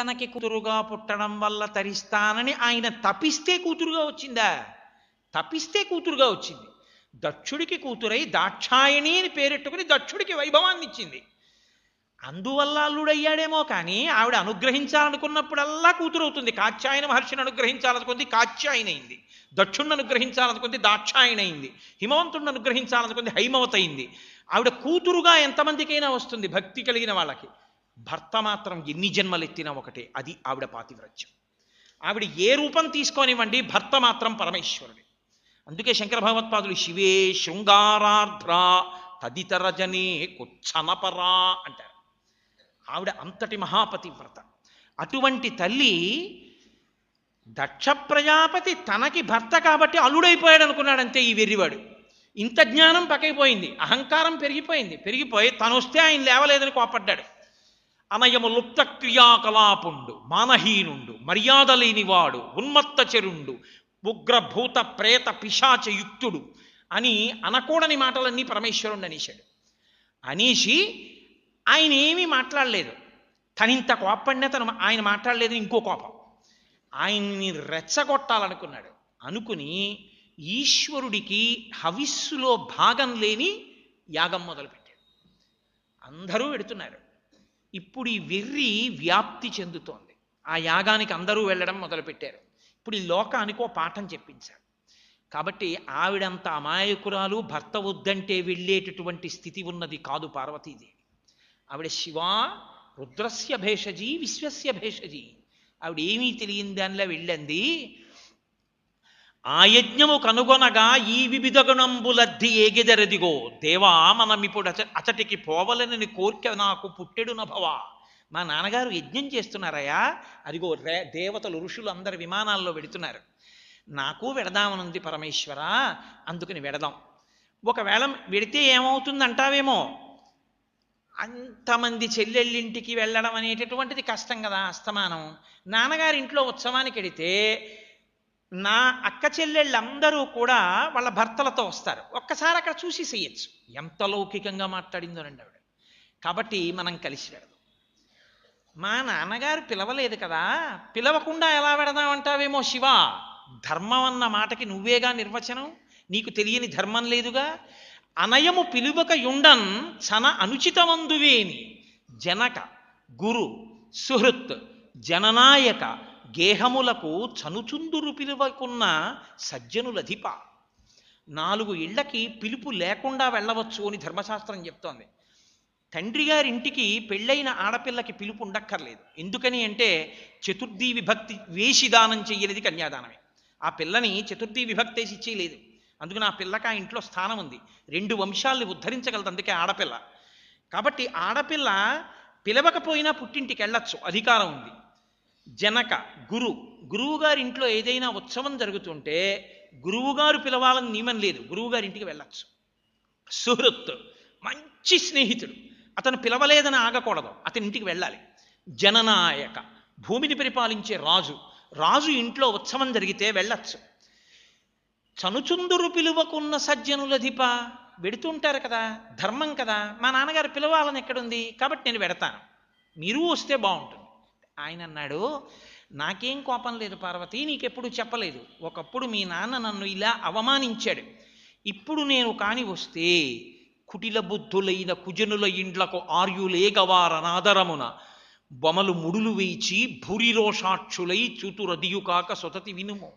తనకి కూతురుగా పుట్టడం వల్ల తరిస్తానని ఆయన తపిస్తే కూతురుగా వచ్చిందా? తపిస్తే కూతురుగా వచ్చింది. దక్షుడికి కూతురై దాక్షాయణి అని పేరెట్టుకుని దక్షుడికి వైభవాన్ని ఇచ్చింది. అందువల్ల అల్లుడయ్యాడేమో కానీ ఆవిడ అనుగ్రహించాలనుకున్నప్పుడల్లా కూతురు అవుతుంది కాత్యాయన మహర్షిని అనుగ్రహించాలనుకుంది కాత్యాయన దక్షుణ్ణి అనుగ్రహించాలనుకుంది దాక్షాయనైంది. హిమవంతుణ్ణి అనుగ్రహించాలనుకుంది హైమవతయింది. ఆవిడ కూతురుగా ఎంతమందికైనా వస్తుంది. భక్తి కలిగిన వాళ్ళకి. భర్త మాత్రం ఎన్ని జన్మలు ఎత్తినా ఒకటే అది ఆవిడ పాతివ్రత్యం. ఆవిడ ఏ రూపం తీసుకోనివ్వండి భర్త మాత్రం పరమేశ్వరుడే. అందుకే శంకర భగవత్పాదులు శివే శృంగారార్ధ్ర తదితర జనే కుచ్చనపరా అంటారు. ఆవిడ అంతటి మహాపతివ్రత. అటువంటి తల్లి దక్ష ప్రజాపతి తనకి భర్త కాబట్టి అల్లుడైపోయాడు అనుకున్నాడంతే ఈ వెర్రివాడు. ఇంత జ్ఞానం పకైపోయింది అహంకారం పెరిగిపోయింది. పెరిగిపోయి తను వస్తే ఆయన లేవలేదని కోపడ్డాడు అనయము లుప్త క్రియాకలాపుండు మానహీనుండు మర్యాద లేనివాడు ఉన్మత్తచరుండు ఉగ్రభూత ప్రేత పిశాచయుక్తుడు అని అనకూడని మాటలన్నీ పరమేశ్వరుణ్ణి అనేశాడు. అనేసి ఆయన ఏమీ మాట్లాడలేదు. తనింత కోపడినా తను ఆయన మాట్లాడలేదు ఇంకో కోపం. ఆయన్ని రెచ్చగొట్టాలనుకున్నాడు. అనుకుని ఈశ్వరుడికి హవిస్సులో భాగం లేని యాగం మొదలుపెట్టాడు. అందరూ వెడుతున్నారు. ఇప్పుడు ఈ వెర్రి వ్యాప్తి చెందుతోంది. ఆ యాగానికి అందరూ వెళ్ళడం మొదలుపెట్టారు. ఇప్పుడు ఈ లోకానికి ఓ పాఠం చెప్పించారు కాబట్టి ఆవిడంత అమాయకురాలు భర్త వద్దంటే వెళ్ళేటటువంటి స్థితి ఉన్నది కాదు పార్వతీదేవి. ఆవిడ శివ రుద్రస్య భేషజీ విశ్వస్య భేషజీ. ఆవిడ ఏమీ తెలియని దానిలో వెళ్ళంది. ఆ యజ్ఞము కనుగొనగా ఈ వివిధ గుణంబులద్ది ఏగిదరదిగో దేవా మనమిప్పుడు అచ అచటికి పోవలనని కోరిక నాకు పుట్టెడు నభవా మా నాన్నగారు యజ్ఞం చేస్తున్నారయ్యా. అదిగో రే దేవతలు ఋషులు అందరు విమానాల్లో వెడుతున్నారు. నాకు వెడదామనుంది పరమేశ్వర అందుకని వెడదాం. ఒకవేళ వెడితే ఏమవుతుందంటావేమో? అంతమంది చెల్లెళ్ళింటికి వెళ్ళడం అనేటటువంటిది కష్టం కదా అస్తమానం. నాన్నగారి ఇంట్లో ఉత్సవానికి వెడితే నా అక్క చెల్లెళ్ళందరూ కూడా వాళ్ళ భర్తలతో వస్తారు. ఒక్కసారి అక్కడ చూసి చేయొచ్చు ఎంత లౌకికంగా మాట్లాడిందోనండి ఆవిడ. కాబట్టి మనం కలిసి వెడదు మా నాన్నగారు పిలవలేదు కదా. పిలవకుండా ఎలా వెడదామంటావేమో శివ? ధర్మం అన్న మాటకి నువ్వేగా నిర్వచనం? నీకు తెలియని ధర్మం లేదుగా? అనయము పిలువక యుండన్ చన అనుచితమందువేని. జనక గురు సుహృత్ జననాయక గేహములకు చనుచుందురు పిలువకున్న సజ్జనులధిప. నాలుగు ఇళ్ళకి పిలుపు లేకుండా వెళ్ళవచ్చు అని ధర్మశాస్త్రం చెప్తోంది. తండ్రి గారింటికి పెళ్ళైన ఆడపిల్లకి పిలుపు ఉండక్కర్లేదు. ఎందుకని అంటే చతుర్థి విభక్తి వేసి దానం చెయ్యలేదు కన్యాదానమే. ఆ పిల్లని చతుర్థి విభక్తి వేసి ఇచ్చేయలేదు అందుకని ఆ పిల్లకి ఆ ఇంట్లో స్థానం ఉంది. రెండు వంశాల్ని ఉద్ధరించగలదు అందుకే ఆడపిల్ల. కాబట్టి ఆడపిల్ల పిలవకపోయినా పుట్టింటికి వెళ్ళచ్చు. అధికారం ఉంది. జనక గురు. గురువుగారి ఇంట్లో ఏదైనా ఉత్సవం జరుగుతుంటే గురువుగారు పిలవాలని నియమం లేదు. గురువుగారి ఇంటికి వెళ్ళచ్చు. సుహృత్ మంచి స్నేహితుడు. అతను పిలవలేదని ఆగకూడదు. అతని ఇంటికి వెళ్ళాలి. జననాయక భూమిని పరిపాలించే రాజు. రాజు ఇంట్లో ఉత్సవం జరిగితే వెళ్ళచ్చు. చనుచుందురు పిలువకున్న సజ్జనులధిప వెడుతుంటారు కదా. ధర్మం కదా. మా నాన్నగారు పిలవాలని ఎక్కడుంది? కాబట్టి నేను వెడతాను. మీరు వస్తే బాగుంటుంది. ఆయన అన్నాడు నాకేం కోపం లేదు పార్వతి నీకెప్పుడు చెప్పలేదు. ఒకప్పుడు మీ నాన్న నన్ను ఇలా అవమానించాడు. ఇప్పుడు నేను కాని వస్తే కుటిల బుద్ధులైన కుజనుల ఇండ్లకు ఆర్యులేగవారనాదరమున బొమలు ముడులు వేచి భూరిరోషాక్షులై చూతురదియు కాక సొతతి వినుము.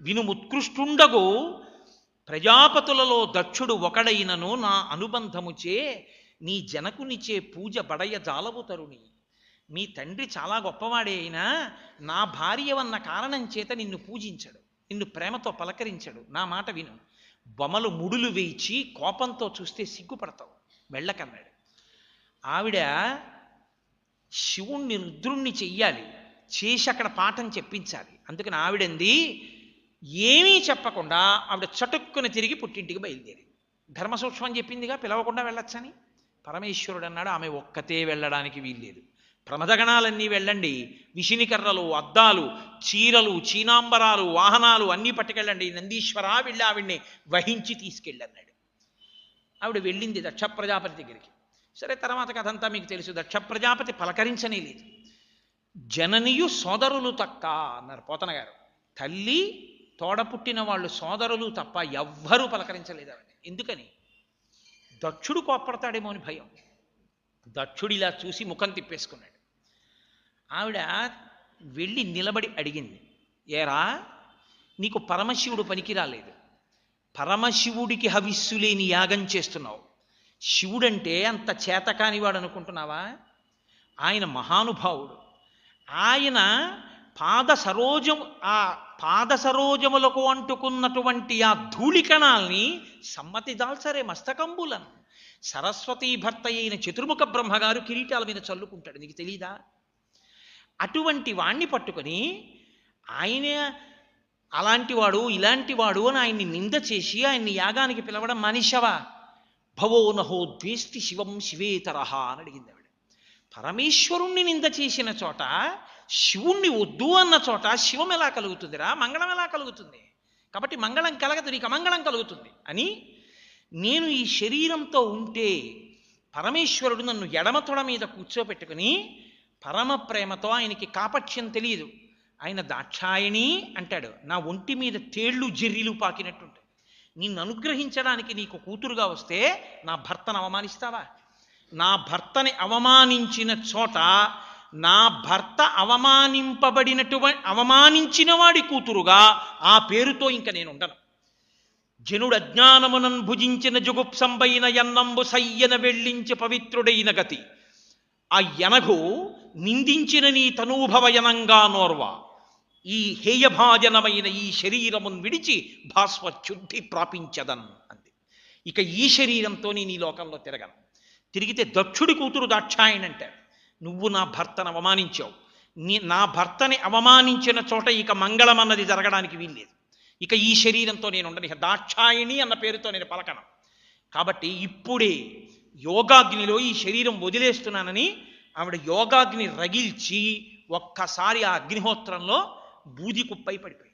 వినుముత్కృష్టుండగో ప్రజాపతులలో దక్షుడు ఒకడైనను నా అనుబంధముచే నీ జనకునిచే పూజ బడయ జాలవు తరుణి. మీ తండ్రి చాలా గొప్పవాడే అయినా నా భార్యవన్న కారణం చేత నిన్ను పూజించడు నిన్ను ప్రేమతో పలకరించడు. నా మాట విను. బొమలు ముడులు వేయించి కోపంతో చూస్తే సిగ్గుపడతావు. వెళ్ళకన్నాడు ఆవిడ శివుణ్ణి రుద్రుణ్ణి చెయ్యాలి. చేసి అక్కడ పాఠం చెప్పించాలి. అందుకని ఆవిడంది ఏమీ చెప్పకుండా ఆవిడ చటుక్కున తిరిగి పుట్టింటికి బయలుదేరి ధర్మ సూక్ష్మం చెప్పిందిగా పిలవకుండా వెళ్ళొచ్చని? పరమేశ్వరుడు అన్నాడు ఆమె ఒక్కతే వెళ్ళడానికి వీల్లేదు. ప్రమదగణాలన్నీ వెళ్ళండి. విషినికర్రలు అద్దాలు చీరలు చీనాంబరాలు వాహనాలు అన్నీ పట్టుకెళ్ళండి. నందీశ్వర వెళ్ళి ఆవిడ్ని వహించి తీసుకెళ్ళన్నాడు. ఆవిడ వెళ్ళింది దక్ష ప్రజాపతి దగ్గరికి. సరే తర్వాత కథంతా మీకు తెలుసు. దక్ష ప్రజాపతి పలకరించనే లేదు. జననియు సోదరులు తక్క అన్నారు పోతన గారు. తల్లి తోడపుట్టిన వాళ్ళు సోదరులు తప్ప ఎవ్వరూ పలకరించలేదు ఆవిడ ఎందుకని? దక్షుడు కోప్పడతాడేమో అని భయం. దక్షుడు ఇలా చూసి ముఖం తిప్పేసుకున్నాడు. ఆవిడ వెళ్ళి నిలబడి అడిగింది ఏరా నీకు పరమశివుడు పనికి రాలేదు పరమశివుడికి హవిస్సు లేని యాగం చేస్తున్నావు. శివుడంటే అంత చేతకానివాడు అనుకుంటున్నావా ఆయన మహానుభావుడు. ఆయన పాద సరోజం ఆ పాద సరోజములకు అంటుకున్నటువంటి ఆ ధూళికణాల్ని సమ్మతి దాల్సరే మస్తకంబులను. సరస్వతీ భర్త అయిన చతుర్ముఖ బ్రహ్మగారు కిరీటాల మీద చల్లుకుంటాడు. నీకు తెలీదా? అటువంటి వాణ్ణి పట్టుకొని ఆయన అలాంటి వాడు ఇలాంటి వాడు అని ఆయన్ని నింద చేసి ఆయన్ని యాగానికి పిలవడం మనిషవా భవో నహో ద్వేష్టి శివం శివేతరహ అని అడిగింది ఆవిడ. పరమేశ్వరుణ్ణి నింద చేసిన చోట శివుణ్ణి వద్దు అన్న చోట శివం ఎలా కలుగుతుందిరా? మంగళం ఎలా కలుగుతుంది? కాబట్టి మంగళం కలగదు నీకు అమంగళం కలుగుతుంది అని నేను ఈ శరీరంతో ఉంటే పరమేశ్వరుడు నన్ను ఎడమ తొడ మీద కూర్చోపెట్టుకుని పరమ ప్రేమతో ఆయనకి కాపక్ష్యం తెలియదు. ఆయన దాక్షాయణి అంటాడు. నా ఒంటి మీద తేళ్ళు జెర్రీలు పాకినట్టుంటాయి నిన్ను అనుగ్రహించడానికి నీకు కూతురుగా వస్తే నా భర్తను అవమానిస్తావా? నా భర్తని అవమానించిన చోట నా భర్త అవమానింపబడినటువంటి అవమానించిన వాడి కూతురుగా ఆ పేరుతో ఇంక నేను ఉండను జనుడు అజ్ఞానమునన్ భుజించిన జుగుప్సంబైన ఎన్నంబు సయ్యన వెళ్ళించి పవిత్రుడైన గతి. ఆ ఎనగు నిందించిన నీ తనూభవయనంగా నోర్వ. ఈ హేయభాజనమైన ఈ శరీరమును విడిచి భాస్వశుద్ధి ప్రాపించదన్ అంది. ఇక ఈ శరీరంతో నేను ఈ లోకంలో తిరగను. తిరిగితే దక్షుడి కూతురు దాక్షాయణ అంటారు నువ్వు నా భర్తను అవమానించావు. నీ నా భర్తని అవమానించిన చోట ఇక మంగళం అన్నది జరగడానికి వీల్లేదు. ఇక ఈ శరీరంతో నేను ఉండను. ఇక దాక్షాయణి అన్న పేరుతో నేను పలకను. కాబట్టి ఇప్పుడే యోగాగ్నిలో ఈ శరీరం వదిలేస్తున్నానని ఆవిడ యోగాగ్ని రగిల్చి ఒక్కసారి ఆ అగ్నిహోత్రంలో బూది కుప్పై పడిపోయి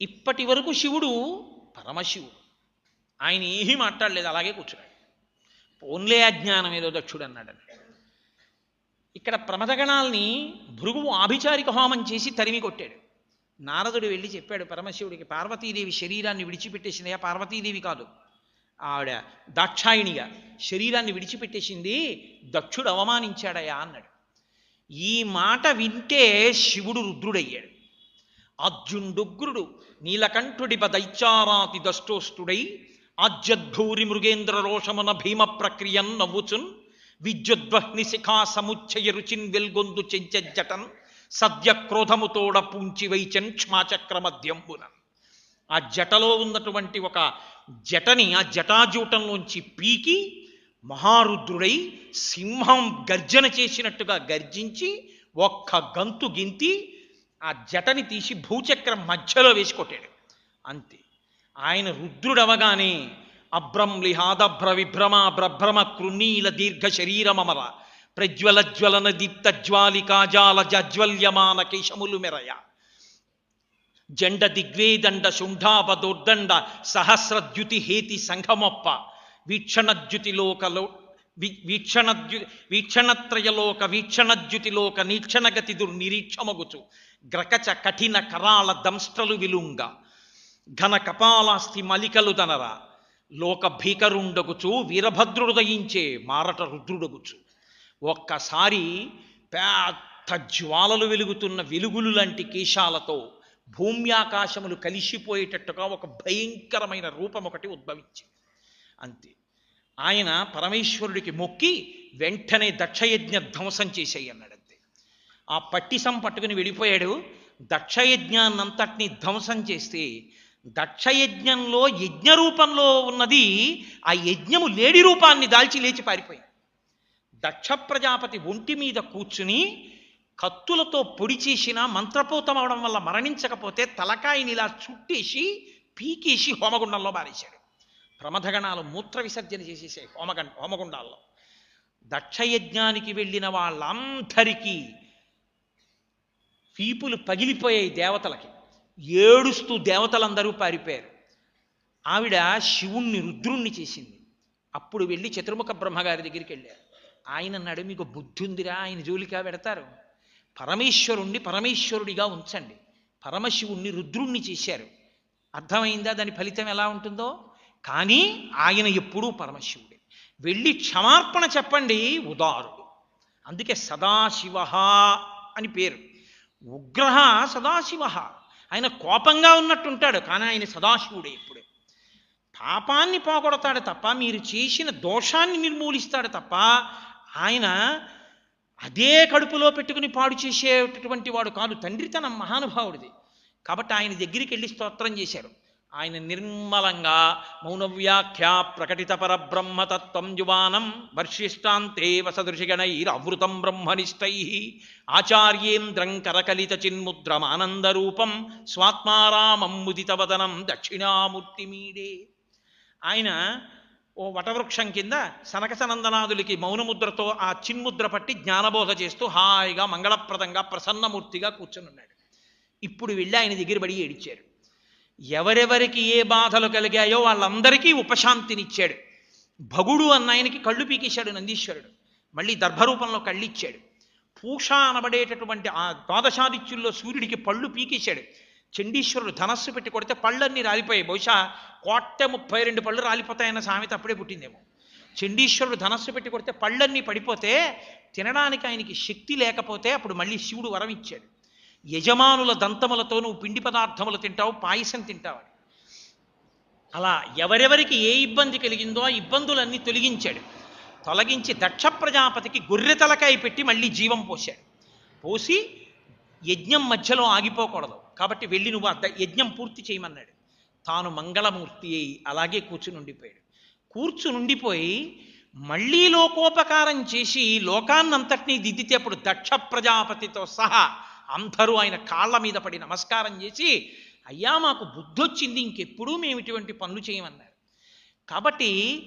ఇప్పటి వరకు శివుడు పరమశివుడు. ఆయన ఏమీ మాట్లాడలేదు అలాగే కూర్చున్నాడు. ఓన్లే అజ్ఞానం ఏదో దక్షుడు అన్నాడని ఇక్కడ ప్రమదగణాల్ని భృగువు ఆభిచారిక హోమం చేసి తరిమి కొట్టాడు. నారదుడు వెళ్ళి చెప్పాడు పరమశివుడికి పార్వతీదేవి శరీరాన్ని విడిచిపెట్టేసింది. పార్వతీదేవి కాదు ఆవిడ దాక్షాయిణిగా శరీరాన్ని విడిచిపెట్టేసింది దక్షుడు అవమానించాడయా? అన్నాడు. ఈ మాట వింటే శివుడు రుద్రుడయ్యాడు. అర్జునుడుగ్రుడు నీలకంఠుడిప దైత్యారాతి దష్టోష్టుడై ఆజ్యద్భూరి మృగేంద్ర రోషమున భీమ ప్రక్రియన్ నవ్వుచున్ విద్యుద్వహ్ని శిఖా సముచ్చయ రుచిన్ వెల్గొందు చెంచజటన్ సద్య క్రోధముతోడ పూంచి వైచన్ క్షమాచక్రమద్యంబున ఆ జటలో ఉన్నటువంటి ఒక జటని ఆ జటాజూటంలోంచి పీకి మహారుద్రుడై సింహం గర్జన చేసినట్టుగా గర్జించి ఒక్క గంతు గింతి ఆ జటని తీసి భూచక్రం మధ్యలో వేసి కొట్టాడు అంతే. ఆయన రుద్రుడవగానే అభ్రంలిహాదభ్ర విభ్రమ బ్రభ్రమ కృణీల దీర్ఘ శరీరమమర ప్రజ్వల జ్వలన దీప్త జ్వాలికాజాల జజ్వల్యమాన కేశములు మెరయ. జండ దిగ్వేదండ శుంఠాపదోర్దండ సహస్రద్యుతి హేతి సంఘమొప్ప వీక్షణద్యుతిలోకలో వీక్షణద్యు వీక్షణత్రయలోక వీక్షణద్యుతిలోక నీక్షణగతి దుర్నిరీక్షమగుచు. గ్రకచ కఠిన కరాల దంష్ట్రలు విలుంగ. ఘన కపాలాస్తి మలికలు దనర లోక భీకరుండగుచు వీరభద్రుడు దయించే మారట రుద్రుడగుచు. ఒక్కసారి పెద్ద జ్వాలలు వెలుగుతున్న వెలుగులు లాంటి కేశాలతో భూమ్యాకాశములు కలిసిపోయేటట్టుగా ఒక భయంకరమైన రూపం ఒకటి ఉద్భవించింది. అంతే. ఆయన పరమేశ్వరుడికి మొక్కి వెంటనే దక్షయజ్ఞ ధ్వంసం చేసేయి అంతే. ఆ పట్టిసం పట్టుకుని వెళ్ళిపోయాడు. దక్షయజ్ఞాన్నంతటినీ ధ్వంసం చేస్తే దక్షయజ్ఞంలో యజ్ఞ రూపంలో ఉన్నది ఆ యజ్ఞము లేడి రూపాన్ని దాల్చి లేచి పారిపోయింది. దక్ష ప్రజాపతి ఒంటి మీద కూర్చుని కత్తులతో పొడి చేసిన మంత్రపూతం అవడం వల్ల మరణించకపోతే తలకాయని ఇలా చుట్టేసి పీకేసి హోమగుండంలో బారేశాడు ప్రమథగణాలు మూత్ర విసర్జన చేసేసాయి హోమగం హోమగుండాల్లో. దక్షయజ్ఞానికి వెళ్ళిన వాళ్ళందరికీ పీపులు పగిలిపోయాయి దేవతలకి. ఏడుస్తూ దేవతలందరూ పారిపోయారు. ఆవిడ శివుణ్ణి రుద్రుణ్ణి చేసింది. అప్పుడు వెళ్ళి చతుర్ముఖ బ్రహ్మగారి దగ్గరికి వెళ్ళారు. ఆయన అన్నాడు మీకు బుద్ధి ఉందిరా ఆయన జోలికా పెడతారు పరమేశ్వరుణ్ణి పరమేశ్వరుడిగా ఉంచండి. పరమశివుణ్ణి రుద్రుణ్ణి చేశారు. అర్థమైందా? దాని ఫలితం ఎలా ఉంటుందో? కానీ ఆయన ఎప్పుడూ పరమశివుడే. వెళ్ళి క్షమార్పణ చెప్పండి ఉదారుడు అందుకే సదాశివ అని పేరు. ఉగ్రహ సదాశివ ఆయన కోపంగా ఉన్నట్టుంటాడు కానీ ఆయన సదాశివుడే ఎప్పుడే. పాపాన్ని పోగొడతాడు తప్ప మీరు చేసిన దోషాన్ని నిర్మూలిస్తాడు తప్ప ఆయన అదే కడుపులో పెట్టుకుని పాడు చేసేటటువంటి వాడు కాదు తండ్రితనం మహానుభావుడిది. కాబట్టి ఆయన దగ్గరికి వెళ్ళి స్తోత్రం చేశారు. ఆయన నిర్మలంగా మౌనవ్యాఖ్యా ప్రకటిత పరబ్రహ్మతత్వం యువానం వర్షిష్టాంతే వసదృశిగణైరవృతం బ్రహ్మనిష్టై ఆచార్యేంద్రం కరకలిత చిన్ముద్రమానందరూపం స్వాత్మారామం ముదితవదనం దక్షిణామూర్తిమీడే ఆయన ఓ వటవృక్షం కింద సనకసనందనాదులకి మౌనముద్రతో ఆ చిన్ముద్ర పట్టి జ్ఞానబోధ చేస్తూ హాయిగా మంగళప్రదంగా ప్రసన్నమూర్తిగా కూర్చునున్నాడు. ఇప్పుడు వెళ్ళి ఆయన దగ్గర పడి ఏడిచారు ఎవరెవరికి ఏ బాధలు కలిగాయో వాళ్ళందరికీ ఉపశాంతినిచ్చాడు. భగుడు అన్న ఆయనకి కళ్ళు పీకేశాడు నందీశ్వరుడు. మళ్ళీ దర్భరూపంలో కళ్ళిచ్చాడు. పూష అనబడేటటువంటి ఆ ద్వాదశాదిత్యుల్లో సూర్యుడికి పళ్ళు పీకేశాడు. చండీశ్వరుడు ధనస్సు పెట్టి కొడితే పళ్ళన్నీ రాలిపోయాయి. బహుశా కోట్ట ముప్పై రెండు పళ్ళు రాలిపోతాయన్న సామెత అప్పుడే పుట్టిందేమో. చండీశ్వరుడు ధనస్సు పెట్టి కొడితే పళ్ళన్నీ పడిపోతే తినడానికి ఆయనకి శక్తి లేకపోతే అప్పుడు మళ్ళీ శివుడు వరం ఇచ్చాడు. యజమానుల దంతములతో నువ్వు పిండి పదార్థములు తింటావు పాయసం తింటావు అలా ఎవరెవరికి ఏ ఇబ్బంది కలిగిందో ఆ ఇబ్బందులన్నీ తొలగించాడు. తొలగించి దక్ష ప్రజాపతికి గొర్రె తలకాయ పెట్టి మళ్ళీ జీవం పోశాడు. పోసి యజ్ఞం మధ్యలో ఆగిపోకూడదు. కాబట్టి వెళ్ళి నువ్వు ఆ యజ్ఞం పూర్తి చేయమన్నాడు. తాను మంగళమూర్తి అయి అలాగే కూర్చుని ఉండిపోయాడు. మళ్ళీ లోకోపకారం చేసి లోకాన్నంతటినీ దిద్దితే అప్పుడు దక్ష ప్రజాపతితో సహా అందరూ ఆయన కాళ్ళ మీద పడి నమస్కారం చేసి అయ్యా మాకు బుద్ధొచ్చింది ఇంకెప్పుడూ మేము ఇటువంటి పనులు చేయమన్నారు. కాబట్టి